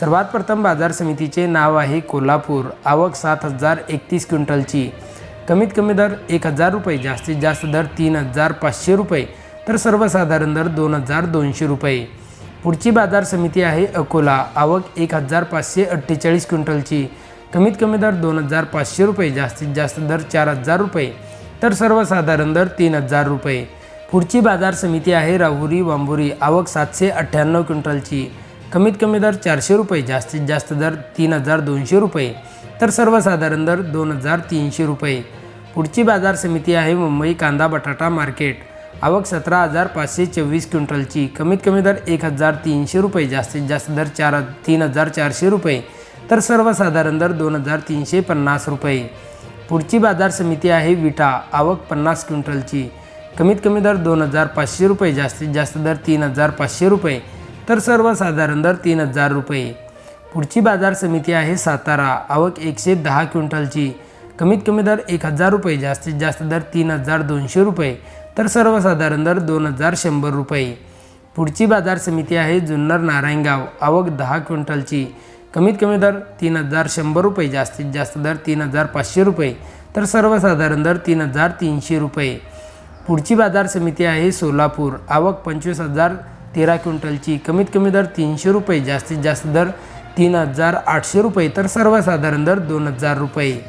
सर्वात प्रथम बाजार समितीचे नाव आहे कोल्हापूर. आवक सात हजार एकतीस क्विंटलची. कमीत कमी दर एक हजार रुपये जास्तीत जास्त दर तीन हजार पाचशे रुपये तर सर्वसाधारण दर दोन हजार दोनशे रुपये. पुढची बाजार समिती आहे अकोला. आवक एक हजार पाचशे अठ्ठेचाळीस क्विंटलची. कमीत कमी दर दोन हजार पाचशे रुपये जास्तीत जास्त दर चार हजार रुपये तर सर्वसाधारण दर तीन हजार रुपये. पुढची बाजार समिती आहे राहुरी वांबुरी. आवक सातशे अठ्ठ्याण्णव क्विंटलची. कमीत कमी दर चारशे रुपये जास्तीत जास्त दर तीन हजार दोनशे रुपये तर सर्वसाधारण दर दोन हजार तीनशे रुपये. पुढची बाजार समिती आहे मुंबई कांदा बटाटा मार्केट. आवक सतरा हजार पाचशे चोवीस क्विंटलची. कमीत कमी दर एक हजार तीनशे रुपये जास्तीत जास्त दर चार तीन हजार चारशे रुपये तर सर्वसाधारण दर दोन हजार तीनशे पन्नास रुपये. पुढची बाजार समिती आहे विटा. आवक पन्नास क्विंटलची. कमीत कमी दर दोन हजार पाचशे रुपये जास्तीत जास्त दर तीन हजार पाचशे रुपये तर सर्वसाधारण दर तीन हजार रुपये. पुढची बाजार समिती आहे सातारा. आवक एकशे दहा क्विंटलची. कमीत कमी दर एक हजार रुपये जास्तीत जास्त दर तीन हजार दोनशे रुपये. तर सर्वसाधारण दर दोन हजार शंभर रुपये. पुढची बाजार समिती आहे जुन्नर नारायणगाव. आवक दहा क्विंटलची. कमीत कमी दर तीन हजार शंभर रुपये जास्तीत जास्त दर तीन हजार पाचशे रुपये. तर सर्वसाधारण दर तीन हजार तीनशे रुपये. पुढची बाजार समिती आहे सोलापूर. आवक पंचवीस हजार तेरा क्विंटलची कमीत कमी दर तीनशे रुपये जास्तीत जास्त दर तीन हजार आठशे रुपये तर सर्वसाधारण दर दोन हजार रुपये.